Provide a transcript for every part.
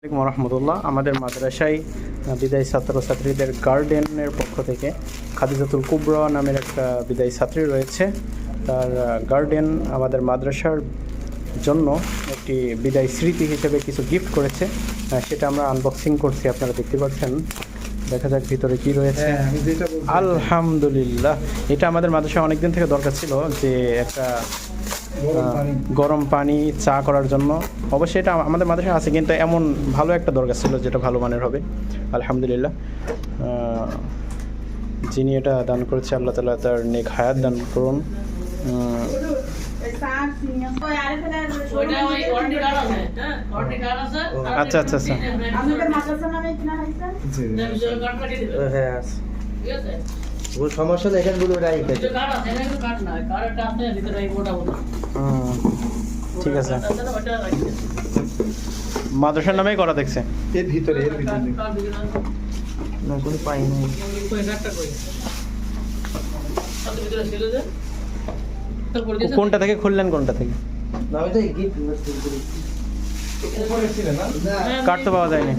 আসসালামাইকুম রহমতুল্লাহ। আমাদের মাদ্রাসায় বিদায়ী ছাত্রছাত্রীদের গার্ডেনের পক্ষ থেকে খাদিজাতুল কুবরা নামের একটা বিদায়ী ছাত্রী রয়েছে। তার গার্ডেন আমাদের মাদ্রাসার জন্য একটি বিদায় স্মৃতি হিসেবে কিছু গিফট করেছে। সেটা আমরা আনবক্সিং করছি আপনারা দেখতে পাচ্ছেন। দেখা যাক ভিতরে কি রয়েছে। হ্যাঁ আলহামদুলিল্লাহ। এটা আমাদের মাদ্রাসায় অনেকদিন থেকে দরকার ছিল যে একটা গরম পানি চা করার জন্য। অবশ্যই এটা আমাদের মাদ্রাসায় আছে কিন্তু এমন ভালো একটা দরকার ছিল যেটা ভালো মানের হবে। আলহামদুলিল্লাহ। যিনি এটা দান করেছে আল্লাহ তালা তার নেক হায়াত দান করুন। হ্যাঁ আচ্ছা, আচ্ছা, আচ্ছা। হ্যাঁ আছে। ঠিক আছে? ও সমস্যা নেই এখানে গুলো রাই কিছু কার্ড আছে এখানে কিন্তু কার্ড নাই কার্ড একটা আছে ভিতরে এই মোটা মোটা। ঠিক আছে। মাদ্রাসার নামেই করা দেখছে। এর ভিতরে এর ভিতরে। না? কোনো পাই নাই? কোনটা থেকে খুললেন কোনটা থেকে? না ওই তো গিফট করি উপরে ছিল না? কার্ড তো পাওয়া যায়নি।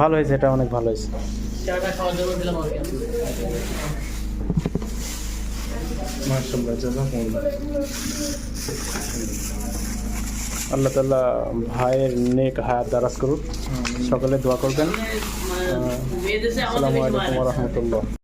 ভালো হয়েছে এটা অনেক ভালো হয়েছে। আল্লাহ তাল্লাহ ভাইয়ের নেক হায়াত দারাজ করুক। সকলে দোয়া করবেন। মেয়ে দেশে আমাদের আসসালামু আলাইকুম রহমতুল্লাহ।